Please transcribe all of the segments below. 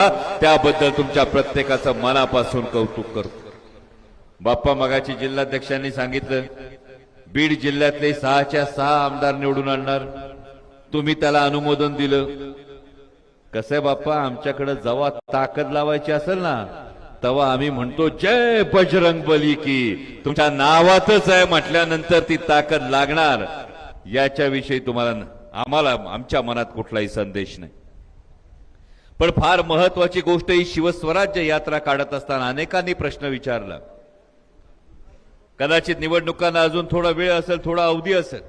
त्याबद्दल तुमच्या प्रत्येकाचं मनापासून कौतुक करतो बाप्पा मगाची जिल्हाध्यक्षांनी सांगितलं बीड जिल्ह्यातले सहाच्या सहा आमदार निवडून आणणार. तुम्ही त्याला अनुमोदन दिलं. कसं आहे बाप्पा आमच्याकडे जवा ताकद लावायची असेल ना तेव्हा आम्ही म्हणतो जय बजरंग बली की. तुमच्या नावातच आहे म्हटल्यानंतर ती ताकद लागणार. याच्याविषयी तुम्हाला आम्हाला आमच्या मनात कुठलाही संदेश नाही. पण फार महत्वाची गोष्ट ही शिवस्वराज्य यात्रा काढत असताना अनेकांनी प्रश्न विचारला. कदाचित निवडणुकांना अजून थोडा वेळ असेल थोडा अवधी असेल.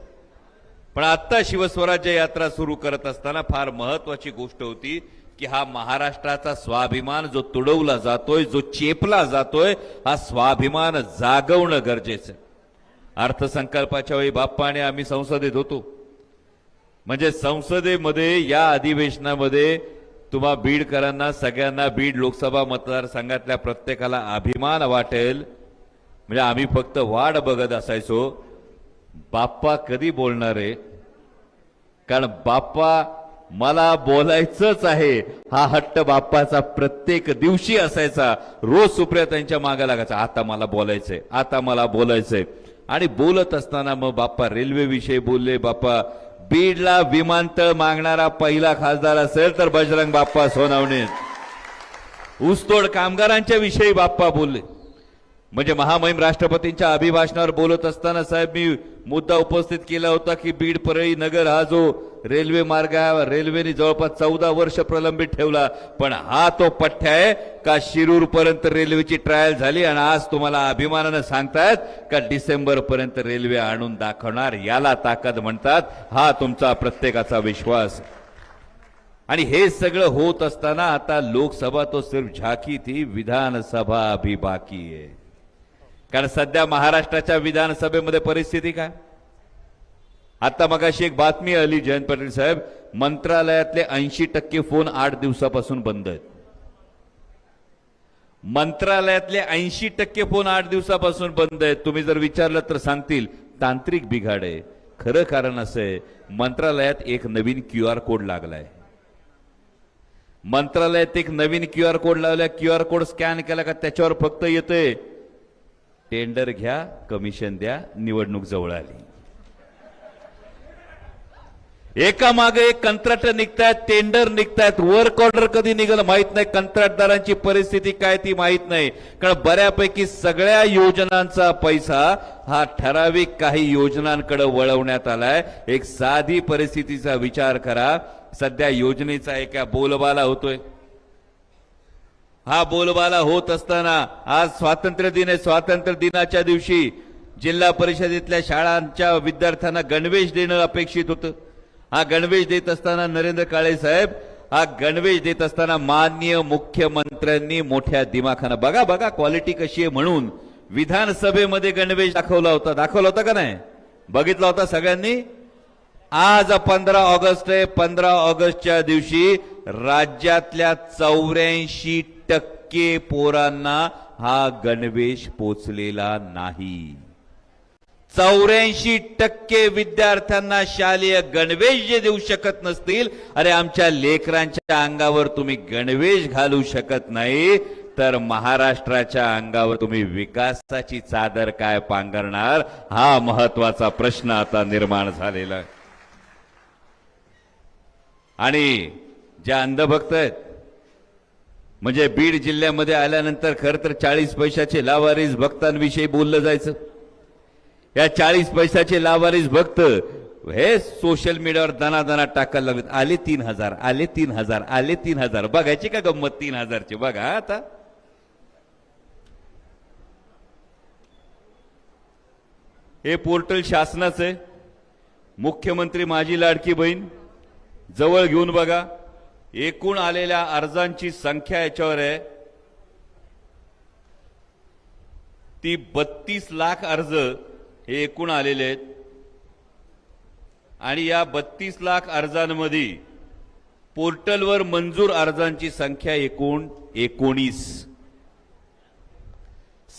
पण आत्ता शिवस्वराज्य यात्रा सुरू करत असताना फार महत्वाची गोष्ट होती की हा महाराष्ट्राचा स्वाभिमान जो तुडवला जातोय जो चेपला जातोय हा स्वाभिमान जागवणं गरजेचं. अर्थसंकल्पाच्या वेळी बाप्पा आणि आम्ही संसदेत होतो. म्हणजे संसदेमध्ये या अधिवेशनामध्ये तुम्हा बीडकरांना सगळ्यांना बीड लोकसभा मतदारसंघातल्या प्रत्येकाला अभिमान वाटेल. म्हणजे आम्ही फक्त वाढ बघत असायचो. बाप्पा कधी बोलणार आहे? कारण बाप्पा मला बोलायचंच आहे. हा हट्ट बाप्पाचा प्रत्येक दिवशी असायचा. रोज सुप्रिया त्यांच्या मागे लागायचा. आता मला बोलायचंय. आता मला बोलायचंय. आणि बोलत असताना मग बाप्पा रेल्वेविषयी बोलले. बाप्पा बीडला विमानतळ मागणारा पहिला खासदार असेल तर बजरंग बाप्पा सोनावणे. ऊसतोड कामगारांच्या विषयी बाप्पा बोलले. म्हणजे महामहिम राष्ट्रपतींच्या अभिभाषणावर बोलत असताना साहेब मी मुद्दा उपस्थित केला होता की बीड परळी नगर हा जो रेल्वे मार्ग आहे रेल्वेने जवळपास चौदा वर्ष प्रलंबित ठेवला. पण हा तो पठ्य आहे का शिरूर पर्यंत रेल्वेची ट्रायल झाली आणि आज तुम्हाला अभिमानानं सांगतायत का डिसेंबर पर्यंत रेल्वे आणून दाखवणार याला ताकद म्हणतात हा तुमचा प्रत्येकाचा विश्वास. आणि हे सगळं होत असताना आता लोकसभा तो सिर्फ झाकी ती विधानसभा अभी बाकी आहे. कारण सध्या महाराष्ट्राच्या विधानसभेमध्ये परिस्थिती काय? आता मगाशी एक बातमी आली जयंत पाटील साहेब. मंत्रालयातले ऐंशी टक्के फोन आठ दिवसापासून बंद आहेत. मंत्रालयातले ऐंशी टक्के फोन आठ दिवसापासून बंद आहेत. तुम्ही जर विचारलं तर सांगतील तांत्रिक बिघाड आहे. खरं कारण असं आहे मंत्रालयात एक नवीन क्यू आर कोड लागलाय. मंत्रालयात एक नवीन क्यू आर कोड लावला क्यू आर कोड स्कॅन केला का त्याच्यावर फक्त येतंय. टेंडर घ्या कमिशन द्या निवडणूक जवळ आली. एका मागे एक कंत्राट निघतायत टेंडर निघतायत वर्क ऑर्डर कधी निघालं माहीत नाही कंत्राटदारांची परिस्थिती काय ती माहीत नाही. कारण बऱ्यापैकी सगळ्या योजनांचा पैसा हा ठराविक काही योजनांकडे वळवण्यात आलाय. एक साधी परिस्थितीचा विचार करा. सध्या योजनेचा एका बोलबाला होतोय. हा बोलबाला होत असताना आज स्वातंत्र्य दिन आहे. स्वातंत्र्य दिनाच्या दिवशी जिल्हा परिषदेतल्या शाळांच्या विद्यार्थ्यांना गणवेश देणं अपेक्षित होतं. हा गणवेश देत असताना नरेंद्र काळे साहेब हा गणवेश देत असताना माननीय मुख्यमंत्र्यांनी मोठ्या दिमाखानं बघा बघा क्वालिटी कशी आहे म्हणून विधानसभेमध्ये गणवेश दाखवला होता. दाखवला होता का नाही? बघितला होता सगळ्यांनी? आज पंधरा ऑगस्ट आहे. पंधरा ऑगस्टच्या दिवशी राज्यातल्या चौऱ्याऐंशी टक्के पोरांना हा गणवेश पोचलेला नाही. चौऱ्याऐंशी टक्के विद्यार्थ्यांना शालेय गणवेश जे देऊ शकत नसतील अरे आमच्या लेकरांच्या अंगावर तुम्ही गणवेश घालू शकत नाही तर महाराष्ट्राच्या अंगावर तुम्ही विकासाची चादर काय पांघरणार? हा महत्त्वाचा प्रश्न आता निर्माण झालेला आणि ज्या अंधभक्त आहेत म्हणजे बीड जिल्ह्यामध्ये आल्यानंतर खरं तर चाळीस पैशाचे लावारीस भक्तांविषयी बोललं जायचं. या चाळीस पैशाचे लावारीस भक्त हे सोशल मीडियावर दाना टाकायला लागलेत. आले तीन हजार आले तीन हजार आले तीन हजार. बघायची का गंमत तीन हजारची? बघा आता. हे पोर्टल शासनाचं आहे. मुख्यमंत्री माझी लाडकी बहीण जवळ घेऊन बघा. एकूण आलेल्या अर्जांची संख्या याच्यावर आहे. ती बत्तीस लाख अर्ज हे एकूण आलेले आहेत. आणि या बत्तीस लाख अर्जांमध्ये पोर्टलवर मंजूर अर्जांची संख्या एकूण एकोणीस.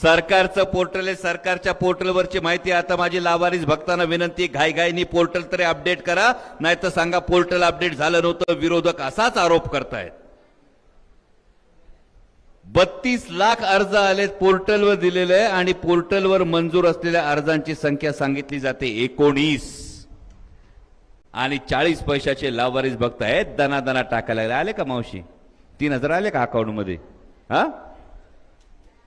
सरकारचं पोर्टल आहे. सरकारच्या पोर्टलवरची माहिती आता माझी लावारीस भक्तांना विनंती घाईघाईनी पोर्टल तरी अपडेट करा नाही तर सांगा पोर्टल अपडेट झालं नव्हतं विरोधक असाच आरोप करतायत. बत्तीस लाख अर्ज आलेत पोर्टलवर दिलेले आहे आणि पोर्टलवर मंजूर असलेल्या अर्जांची संख्या सांगितली जाते. एकोणीस. आणि चाळीस पैशाचे लावारीस बघतायत दना दना टाकायला आले का मावशी? तीन हजार आले का अकाउंटमध्ये हा?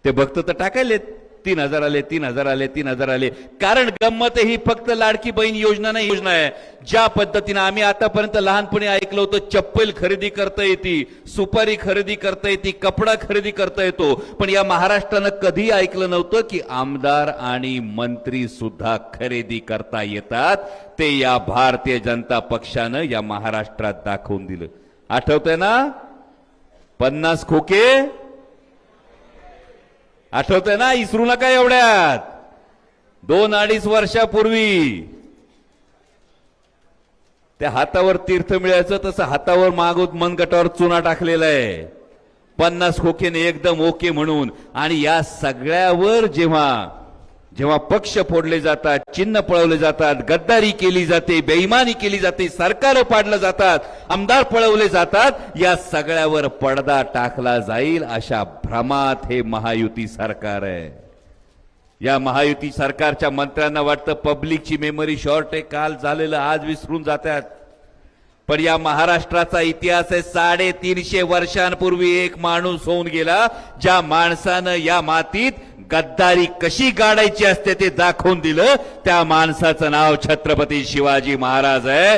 ते भक्त तर टाकायलेत. तीन हजार आले तीन हजार आले तीन हजार आले. कारण गंमत ही फक्त लाडकी बहीण योजना नाही योजना आहे. ज्या पद्धतीनं आम्ही आतापर्यंत लहानपणी ऐकलं होतं चप्पल खरेदी करता येते सुपारी खरेदी करता येते कपडा खरेदी करता येतो. पण या महाराष्ट्रानं कधी ऐकलं नव्हतं की आमदार आणि मंत्री सुद्धा खरेदी करता येतात. ते या भारतीय जनता पक्षानं या महाराष्ट्रात दाखवून दिलं. आठवतंय ना? पन्नास खोके आठवतंय ना? इसरू नका एवढ्यात. दोन अडीच वर्षापूर्वी त्या हातावर तीर्थ मिळायचं तसं हातावर मागूत मनगटावर चुना टाकलेला आहे. पन्नास खोकेने एकदम ओके म्हणून. आणि या सगळ्यावर जेव्हा जेव्हा पक्ष फोडले जातात चिन्ह पळवले जातात गद्दारी केली जाते बेईमानी केली जाते सरकार पाडलं जातात आमदार पळवले जातात या सगळ्यावर पडदा टाकला जाईल अशा भ्रमात हे महायुती सरकार आहे. या महायुती सरकारच्या मंत्र्यांना वाटतं पब्लिकची मेमरी शॉर्ट आहे काल झालेलं आज विसरून जातात. पण या महाराष्ट्राचा इतिहास आहे साडेतीनशे वर्षांपूर्वी एक माणूस होऊन गेला ज्या माणसानं या मातीत गद्दारी कशी गाडायची असते ते दाखवून दिलं. त्या माणसाचं नाव छत्रपती शिवाजी महाराज आहे.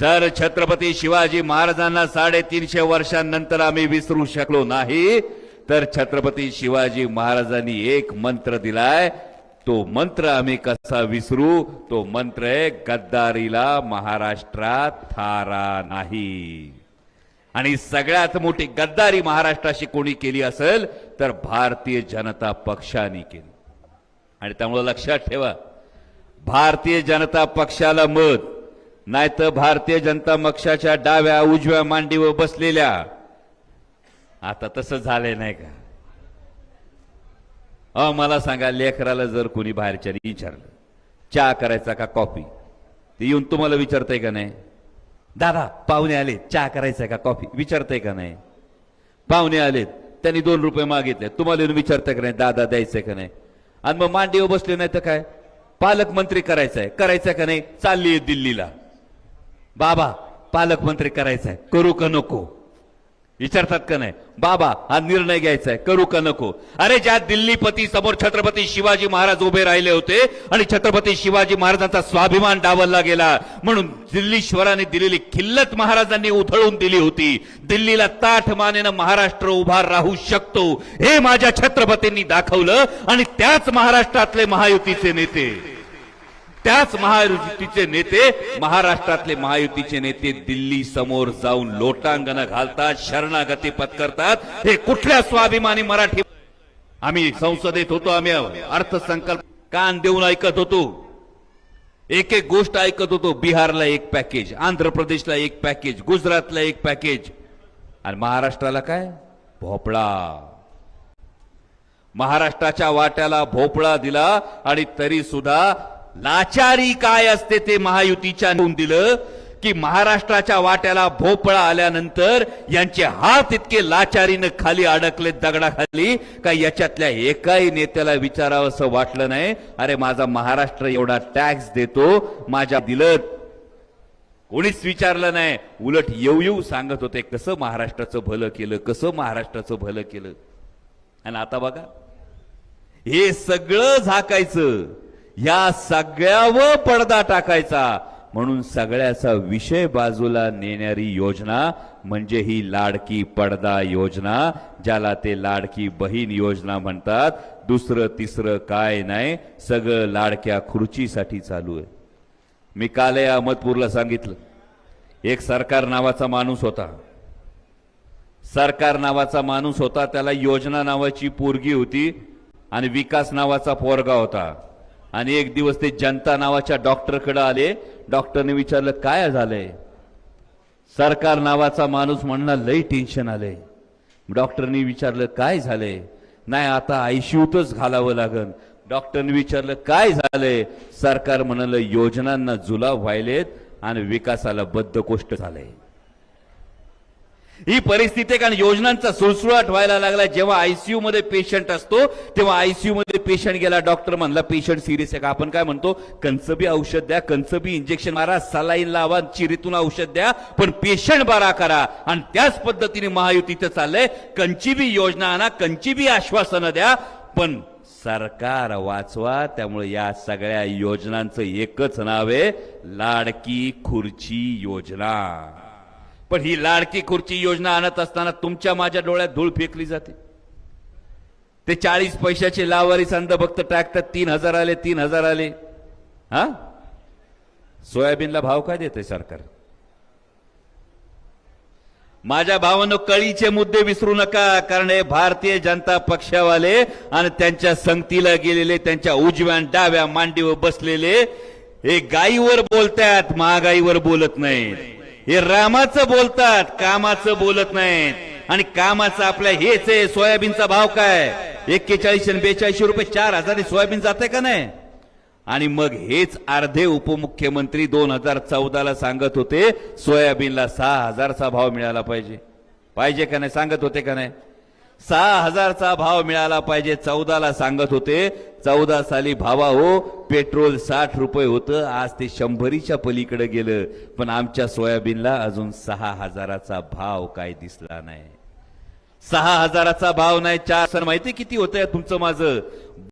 जर छत्रपती शिवाजी महाराजांना साडेतीनशे वर्षांनंतर आम्ही विसरू शकलो नाही तर छत्रपती शिवाजी महाराजांनी एक मंत्र दिलाय. तो मंत्र आम्ही कसा विसरू? तो मंत्र आहे गद्दारीला महाराष्ट्रात थारा नाही. आणि सगळ्यात मोठी गद्दारी महाराष्ट्राशी कोणी केली असेल तर भारतीय जनता पक्षाने केली. आणि त्यामुळे लक्षात ठेवा भारतीय जनता पक्षाला मत नाही तर भारतीय जनता पक्षाच्या डाव्या उजव्या मांडीवर बसलेल्या. आता तसं झालंय नाही का? अ मला सांगा लेकराला जर कोणी बाहेरच्या विचारलं चहा करायचा का कॉपी ते येऊन तुम्हाला विचारतंय का नाही? दादा पाहुणे आले चहा करायचा का? कॉफी? विचारताय का नाही? पाहुणे आलेत. त्यांनी दोन रुपये मागितले. तुम्हाला येऊन विचारताय का नाही? दादा द्यायचंय का नाही? आणि मग मांडीवर बसले नाही तर काय? पालकमंत्री करायचंय करायचंय का नाही? चालली दिल्लीला. बाबा पालकमंत्री करायचंय करू का नको? विचारतात का नाही? बाबा हा निर्णय घ्यायचा आहे करू का नको? अरे ज्या दिल्लीपती समोर छत्रपती शिवाजी महाराज उभे राहिले होते आणि छत्रपती शिवाजी महाराजांचा स्वाभिमान डावलला गेला म्हणून दिल्लीश्वराने दिलेली खिल्लत महाराजांनी उधळून दिली होती. दिल्लीला ताठ मानेनं महाराष्ट्र उभा राहू शकतो हे माझ्या छत्रपतींनी दाखवलं आणि त्याच महाराष्ट्रातले महायुतीचे नेते. त्याच महायुतीचे नेते महाराष्ट्रातले महायुतीचे नेते दिल्ली समोर जाऊन लोटांगण घालतात शरणागती पत्करतात. हे कुठल्या स्वाभिमानी मराठी आम्ही संसदेत होतो आम्ही अर्थसंकल्प कान देऊन ऐकत होतो. एक एक गोष्ट ऐकत होतो. बिहारला एक पॅकेज आंध्र प्रदेशला एक पॅकेज गुजरातला एक पॅकेज. आणि महाराष्ट्राला काय? भोपळा. महाराष्ट्राच्या वाट्याला भोपळा दिला आणि तरी सुद्धा लाचारी काय असते ते महायुतीच्या नेऊन दिलं की महाराष्ट्राच्या वाट्याला भोपळा आल्यानंतर यांचे हात इतके लाचारीनं खाली अडकले दगडाखाली का याच्यातल्या एकाही नेत्याला विचारावं असं वाटलं नाही. अरे माझा महाराष्ट्र एवढा टॅक्स देतो माझ्या दिलं. कोणीच विचारलं नाही. उलट येऊ येऊ सांगत होते कसं महाराष्ट्राचं भलं केलं कसं महाराष्ट्राचं भलं केलं. आणि आता बघा हे सगळं झाकायचं. या सगळ्यावर पडदा टाकायचा. म्हणून सगळ्याचा विषय बाजूला नेणारी योजना म्हणजे ही लाडकी पडदा योजना ज्याला ते लाडकी बहीण योजना म्हणतात. दुसरं तिसरं काय नाही सगळं लाडक्या खुर्चीसाठी चालू आहे. मी काल या अहमदपूरला सांगितलं एक सरकार नावाचा माणूस होता. सरकार नावाचा माणूस होता त्याला योजना नावाची पोरगी होती आणि विकास नावाचा पोरगा होता. आणि एक दिवस ते जनता नावाच्या डॉक्टरकडे आले. डॉक्टरने विचारलं काय झालंय? सरकार नावाचा माणूस म्हणणं लई टेन्शन आलंय. डॉक्टरने विचारलं काय झालंय? नाही आता आयसीयूतच घालावं लागन. डॉक्टरने विचारलं काय झालंय? सरकार म्हणलं योजनांना जुलाब व्हायलेत आणि विकासाला बद्धकोष्ट झालंय. ही परिस्थिती कारण योजनांचा सुळसुळाट व्हायला लागला जेव्हा आयसीयू मध्ये पेशंट असतो तेव्हा आयसीयू मध्ये पेशंट गेला डॉक्टर म्हणला पेशंट सिरियस आहे का? आपण काय म्हणतो कंचबी औषध द्या कंचबी इंजेक्शन मारा सलाईन लावा चिरीतून औषध द्या पण पेशंट बरा करा. आणि त्याच पद्धतीने महायुतीचं चाललंय. कंचीबी योजना आणा कंचीबी आश्वासनं द्या पण सरकार वाचवा त्यामुळे या सगळ्या योजनांचं एकच नाव आहे लाडकी खुर्ची योजना. पण ही लाडकी खुर्ची योजना आणत असताना तुमच्या माझ्या डोळ्यात धूळ फेकली जाते. ते चाळीस पैशाचे लावारी संद फक्त टाकतात तीन हजार आले तीन हजार आले. हा? सोयाबीनला भाव काय देते सरकार? माझ्या भावानं कळीचे मुद्दे विसरू नका कारण हे भारतीय जनता पक्षावाले आणि त्यांच्या संगतीला गेलेले त्यांच्या उजव्या डाव्या मांडीवर बसलेले हे गाईवर बोलतात महागाईवर बोलत नाहीत. हे रामाचं बोलतात कामाचं बोलत नाहीत. आणि कामाचं आपल्या हेच आहे सोयाबीनचा भाव काय? एक्केचाळीस आणि बेचाळीसशे रुपये चार हजारी सोयाबीन जाते का नाही? आणि मग हेच अर्धे उपमुख्यमंत्री दोन हजार चौदाला सांगत होते सोयाबीनला सहा हजारचा भाव मिळाला पाहिजे. पाहिजे का नाही? सांगत होते का नाही? सहा हजारचा भाव मिळाला पाहिजे चौदाला सांगत होते चौदा साली भावा हो पेट्रोल साठ रुपये होतं आज ते शंभरीच्या पलीकडे गेलं. पण आमच्या सोयाबीनला अजून सहा हजाराचा भाव काय दिसला नाही. सहा हजाराचा भाव नाही चार सर माहिती किती होतंय तुमचं माझं?